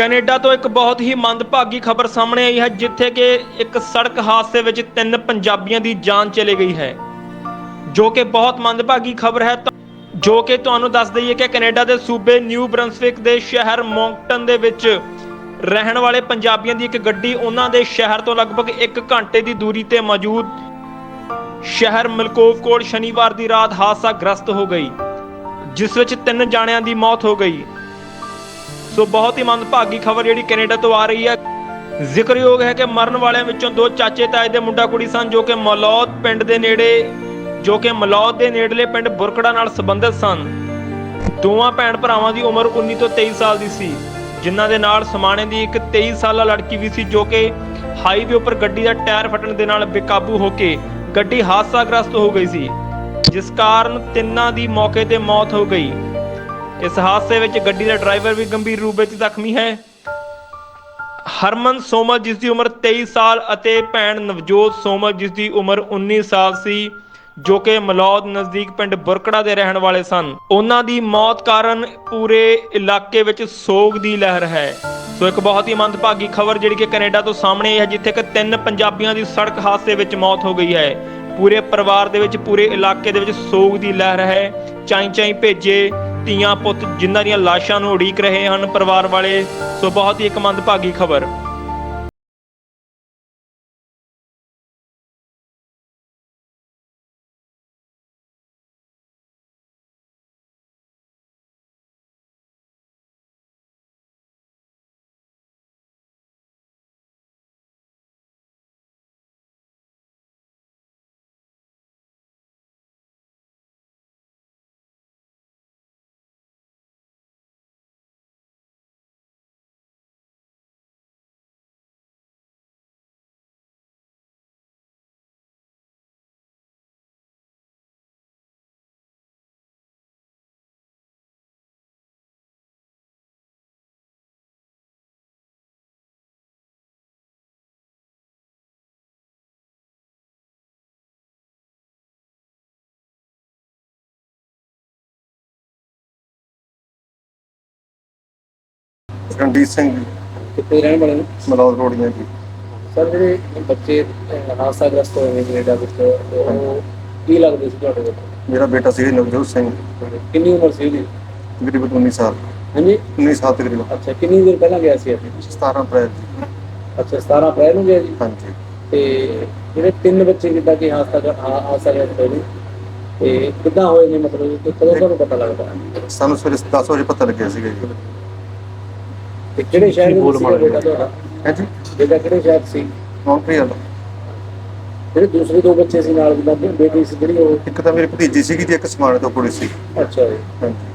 Canada ਤੋਂ ਇੱਕ ਬਹੁਤ ਹੀ ਮੰਦਭਾਗੀ ਖਬਰ ਸਾਹਮਣੇ ਆਈ ਹੈ, ਜਿੱਥੇ ਕਿ ਇੱਕ ਸੜਕ ਹਾਦਸੇ ਵਿੱਚ ਤਿੰਨ ਪੰਜਾਬੀਆਂ ਦੀ ਜਾਨ ਚਲੀ ਗਈ ਹੈ। ਜੋ ਕਿ ਬਹੁਤ ਮੰਦਭਾਗੀ ਖਬਰ ਹੈ, ਤਾਂ- ਜੋ ਕਿ ਤੁਹਾਨੂੰ ਦੱਸ ਦਈਏ ਕਿ ਕੈਨੇਡਾ ਦੇ ਸੂਬੇ ਨਿਊ ਬ੍ਰੰਸਵਿਕ ਦੇ ਸ਼ਹਿਰ ਮੌਂਕਟਨ ਦੇ ਵਿੱਚ ਰਹਿਣ ਵਾਲੇ ਪੰਜਾਬੀਆਂ ਦੀ ਇੱਕ ਗੱਡੀ ਉਹਨਾਂ ਦੇ ਸ਼ਹਿਰ ਤੋਂ ਲਗਭਗ 1 ਘੰਟੇ ਦੀ ਦੂਰੀ ਤੇ ਮੌਜੂਦ ਸ਼ਹਿਰ ਮਲਕੋਵ ਕੋਲ ਸ਼ਨੀਵਾਰ ਦੀ ਰਾਤ ਹਾਦਸਾ ਗ੍ਰਸਤ ਹੋ ਗਈ, ਜਿਸ ਵਿੱਚ ਤਿੰਨ ਜਾਣਿਆਂ ਦੀ ਮੌਤ ਹੋ ਗਈ। ਸੋ ਬਹੁਤ ਹੀ ਮੰਦਭਾਗੀ ਖਬਰ ਜਿਹੜੀ ਕੈਨੇਡਾ ਤੋਂ ਆ ਰਹੀ ਹੈ। ਜ਼ਿਕਰਯੋਗ ਹੈ ਕਿ ਮਰਨ ਵਾਲਿਆਂ ਵਿੱਚੋਂ ਦੋ ਚਾਚੇ ਤਾਏ ਦੇ ਮੁੰਡਾ ਕੁੜੀ ਸਨ, ਜੋ ਕਿ ਮਲੌਦ ਪਿੰਡ ਦੇ ਨੇੜੇ, ਜੋ ਕਿ ਮਲੌਦ ਦੇ ਨੇੜਲੇ ਪਿੰਡ ਬੁਰਕੜਾ ਨਾਲ ਸੰਬੰਧਿਤ ਸਨ। ਦੋਵਾਂ ਭੈਣ ਭਰਾਵਾਂ ਦੀ ਉਮਰ 19 ਤੋਂ 23 ਸਾਲ ਦੀ ਸੀ, ਜਿਨ੍ਹਾਂ ਦੇ ਨਾਲ ਸਮਾਣੇ ਦੀ ਇੱਕ 23 ਸਾਲਾ ਲੜਕੀ ਵੀ ਸੀ, ਜੋ ਕਿ ਹਾਈਵੇ ਉੱਪਰ ਗੱਡੀ ਦਾ ਟਾਇਰ ਫਟਣ ਦੇ ਨਾਲ ਬੇਕਾਬੂ ਹੋ ਕੇ ਗੱਡੀ ਹਾਦਸਾਗ੍ਰਸਤ ਹੋ ਗਈ ਸੀ, ਜਿਸ ਕਾਰਨ ਤਿੰਨਾਂ ਦੀ ਮੌਕੇ ਤੇ ਮੌਤ ਹੋ ਗਈ। ਇਸ ਹਾਦਸੇ ਵਿੱਚ ਗੱਡੀ ਦਾ ਡਰਾਈਵਰ ਵੀ ਗੰਭੀਰ ਰੂਪ ਵਿੱਚ ਜ਼ਖਮੀ ਹੈ। ਹਰਮਨ ਸੋਮਲ ਜਿਸ ਦੀ ਉਮਰ 23 ਸਾਲ ਅਤੇ ਭੈਣ ਨਵਜੋਤ ਸੋਮਲ ਜਿਸ ਦੀ ਉਮਰ 19 ਸਾਲ ਸੀ, ਜੋ ਕਿ ਮਲੌਦ ਨਜ਼ਦੀਕ ਪਿੰਡ ਬੁਰਕੜਾ ਦੇ ਰਹਿਣ ਵਾਲੇ ਸਨ। ਉਹਨਾਂ ਦੀ ਮੌਤ ਕਾਰਨ ਪੂਰੇ ਇਲਾਕੇ ਵਿੱਚ ਸੋਗ ਦੀ ਲਹਿਰ ਹੈ। ਸੋ ਇੱਕ ਬਹੁਤ ਹੀ ਮੰਦਭਾਗੀ ਖਬਰ ਜਿਹੜੀ ਕਿ ਕੈਨੇਡਾ ਤੋਂ ਸਾਹਮਣੇ ਆਈ ਹੈ, ਜਿੱਥੇ ਕਿ ਤਿੰਨ ਪੰਜਾਬੀਆਂ ਦੀ ਸੜਕ ਹਾਦਸੇ ਵਿੱਚ ਮੌਤ ਹੋ ਗਈ ਹੈ। ਪੂਰੇ ਪਰਿਵਾਰ ਦੇ ਵਿੱਚ, ਪੂਰੇ ਇਲਾਕੇ ਦੇ ਵਿੱਚ ਸੋਗ ਦੀ ਲਹਿਰ ਹੈ। ਚਾਈ ਚਾਈ ਭੇਜੇ ਧੀਆਂ ਪੁੱਤ ਜਿਨ੍ਹਾਂ ਦੀਆਂ ਲਾਸ਼ਾਂ ਨੂੰ ਉਡੀਕ ਰਹੇ ਹਨ ਪਰਿਵਾਰ ਵਾਲੇ, ਸੋ ਬਹੁਤ ਹੀ ਇੱਕ ਮੰਦਭਾਗੀ ਖਬਰ। ਰਣਜੀਤ ਸਿੰਘ ਜੀ। ਕਿੱਥੇ ਰਹਿਣ ਵਾਲੇ ਨੇ? ਮਲੌਦ ਰੋੜੀਆਂ ਜੀ। ਸਰ ਜਿਹੜੇ ਬੱਚੇ ਅਹ, ਹਾਦਸਾਗ੍ਰਸਤ ਹੋਏ ਨੇ ਕੈਨੇਡਾ ਵਿੱਚ ਉਹ ਕੀ ਲੱਗਦੇ ਸੀ ਤੁਹਾਡੇ ਕੋਲ? ਮੇਰਾ ਬੇਟਾ ਸੀ ਨਵਜੋਤ ਸਿੰਘ। ਕਿੰਨੀ ਉਮਰ ਸੀ ਉਹਦੀ? ਤਕਰੀਬਨ 19 ਸਾਲ। ਹਾਂਜੀ? 19 ਸਾਲ ਤਕਰੀਬਨ। ਅੱਛਾ ਕਿੰਨੀ ਦੇਰ ਪਹਿਲਾਂ ਗਿਆ ਸੀ ਇੱਥੇ 17 ਅਪ੍ਰੈਲ ਜੀ। ਅੱਛਾ 17 ਅਪ੍ਰੈਲ ਨੂੰ ਗਿਆ ਜੀ? ਹਾਂਜੀ। ਤੇ ਜਿਹੜੇ ਤਿੰਨ ਬੱਚੇ ਜਿੱਦਾਂ ਕਿ ਹਾਦਸਾ ਹਾਦਸਾਗ੍ਰਸਤ ਹੋਏ ਨੇ ਤੇ ਕਿੱਦਾਂ ਹੋਏ ਨੇ ਮਤਲਬ ਕਿ ਕਦੋਂ ਤੁਹਾਨੂੰ ਪਤਾ ਲੱਗਦਾ? ਸਾਨੂੰ ਸਵੇਰੇ 10 ਵਜੇ ਪਤਾ ਲੱਗਿਆ ਸੀਗਾ ਜੀ। ਤੇ ਕਿਹੜੇ ਸ਼ਹਿਰ ਵਿੱਚ ਸੀਗਾ ਬੇਟਾ ਤੁਹਾਡਾ? ਹੈ ਜੀ ਬੇਟਾ ਕਿਹੜੇ ਸ਼ਹਿਰ ਸੀ? ਮੌਂਟਰੀਅਲ ਜਿਹੜੇ ਦੂਸਰੇ ਦੋ ਬੱਚੇ ਸੀ ਨਾਲ ਜਿੱਦਾਂ ਬੇਟੀ ਸੀ ਜਿਹੜੀ ਉਹ? ਇੱਕ ਤਾਂ ਮੇਰੀ ਭਤੀਜੀ ਸੀਗੀ ਤੇ ਇੱਕ ਸਮਾਣੇ ਤੋਂ ਕੁੜੀ ਸੀ। ਅੱਛਾ ਜੀ। ਹਾਂਜੀ।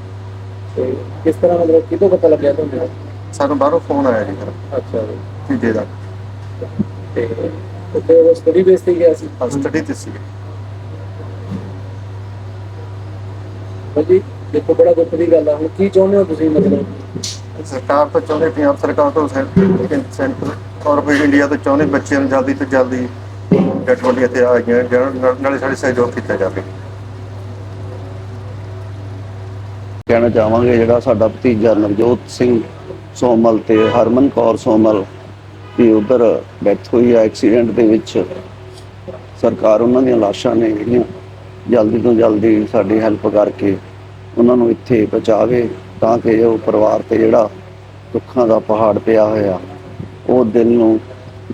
ਤੇ ਕਿਸ ਤਰ੍ਹਾਂ ਮਤਲਬ ਕਿਦੋਂ ਪਤਾ ਲੱਗਿਆ ਤੁਹਾਨੂੰ? ਸਾਨੂੰ ਬਾਹਰੋਂ ਫੋਨ ਆਇਆ ਜੀ ਫਿਰ। ਅੱਛਾ ਜੀ। ਭਤੀਜੇ ਦਾ। ਤੇ ਉੱਥੇ ਉਹ ਸਟੱਡੀ ਬੇਸ ਤੇ ਗਿਆ ਸੀ? ਸਟੱਡੀ ਤੇ ਸੀ ਹਾਂਜੀ ਦੇਖੋ ਬੜਾ ਦੁੱਖ ਦੀ ਗੱਲ ਆ। ਹੁਣ ਕੀ ਚਾਹੁੰਦੇ ਹੋ ਤੁਸੀਂ ਮਤਲਬ? ਸਰਕਾਰ ਤੋਂ ਚਾਹੁੰਦੇ ਪੰਜਾਬ ਸਰਕਾਰ ਤੋਂ ਸੈਂਟਰ ਔਰ ਇੰਡੀਆ ਤੋਂ ਚਾਹੁੰਦੇ ਬੱਚਿਆਂ ਨੂੰ ਜਲਦੀ ਤੋਂ ਜਲਦੀ ਡੈਡ ਇੱਥੇ ਆ ਗਈਆਂ ਨਾਲੇ ਸਾਡੇ ਸਹਿਯੋਗ ਕੀਤਾ ਜਾਵੇ। ਕਹਿਣਾ ਚਾਹਾਂਗੇ ਜਿਹੜਾ ਸਾਡਾ ਭਤੀਜਾ ਨਵਜੋਤ ਸਿੰਘ ਸੋਮਲ ਤੇ ਹਰਮਨ ਕੌਰ ਸੋਮਲ ਦੀ ਉਧਰ ਡੈਥ ਹੋਈ ਹੈ ਐਕਸੀਡੈਂਟ ਦੇ ਵਿੱਚ। ਸਰਕਾਰ ਉਹਨਾਂ ਦੀਆਂ ਲਾਸ਼ਾਂ ਨੇ ਜਿਹੜੀਆਂ ਜਲਦੀ ਤੋਂ ਜਲਦੀ ਸਾਡੀ ਹੈਲਪ ਕਰਕੇ ਉਹਨਾਂ ਨੂੰ ਇੱਥੇ ਪਹੁੰਚਾਵੇ। ਤਾਂ ਕਿ ਉਹ ਪਰਿਵਾਰ ਤੇ ਜਿਹੜਾ ਦੁੱਖਾਂ ਦਾ ਪਹਾੜ ਪਿਆ ਹੋਇਆ, ਉਹ ਦਿਲ ਨੂੰ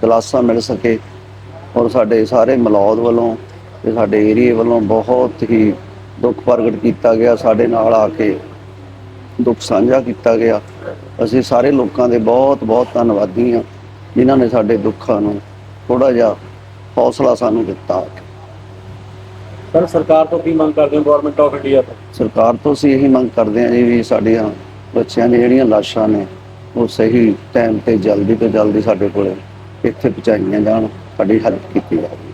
ਦਿਲਾਸਾ ਮਿਲ ਸਕੇ। ਔਰ ਸਾਡੇ ਸਾਰੇ ਮਲੌਦ ਵੱਲੋਂ ਤੇ ਸਾਡੇ ਏਰੀਏ ਵੱਲੋਂ ਬਹੁਤ ਹੀ ਦੁੱਖ ਪ੍ਰਗਟ ਕੀਤਾ ਗਿਆ। ਸਾਡੇ ਨਾਲ ਆ ਕੇ ਦੁੱਖ ਸਾਂਝਾ ਕੀਤਾ ਗਿਆ। ਅਸੀਂ ਸਾਰੇ ਲੋਕਾਂ ਦੇ ਬਹੁਤ ਬਹੁਤ ਧੰਨਵਾਦੀ ਹਾਂ, ਜਿਨ੍ਹਾਂ ਨੇ ਸਾਡੇ ਦੁੱਖਾਂ ਨੂੰ ਥੋੜਾ ਜਿਹਾ ਹੌਸਲਾ ਸਾਨੂੰ ਦਿੱਤਾ। ਸਰ, ਸਰਕਾਰ ਤੋਂ ਕੀ ਮੰਗ ਕਰਦੇ ਹੋ ਗਵਰਨਮੈਂਟ ਆਫ ਇੰਡੀਆ ਤੋਂ? ਸਰਕਾਰ ਤੋਂ ਅਸੀਂ ਇਹੀ ਮੰਗ ਕਰਦੇ ਹਾਂ ਜੀ ਵੀ ਸਾਡੀਆਂ ਬੱਚਿਆਂ ਦੀਆਂ ਜਿਹੜੀਆਂ ਲਾਸ਼ਾਂ ਨੇ, ਉਹ ਸਹੀ ਟਾਈਮ ਤੇ ਜਲਦੀ ਤੋਂ ਜਲਦੀ ਸਾਡੇ ਕੋਲ ਇੱਥੇ ਪਹੁੰਚਾਈਆਂ ਜਾਣ, ਸਾਡੀ ਹੈਲਪ ਕੀਤੀ ਜਾਵੇ।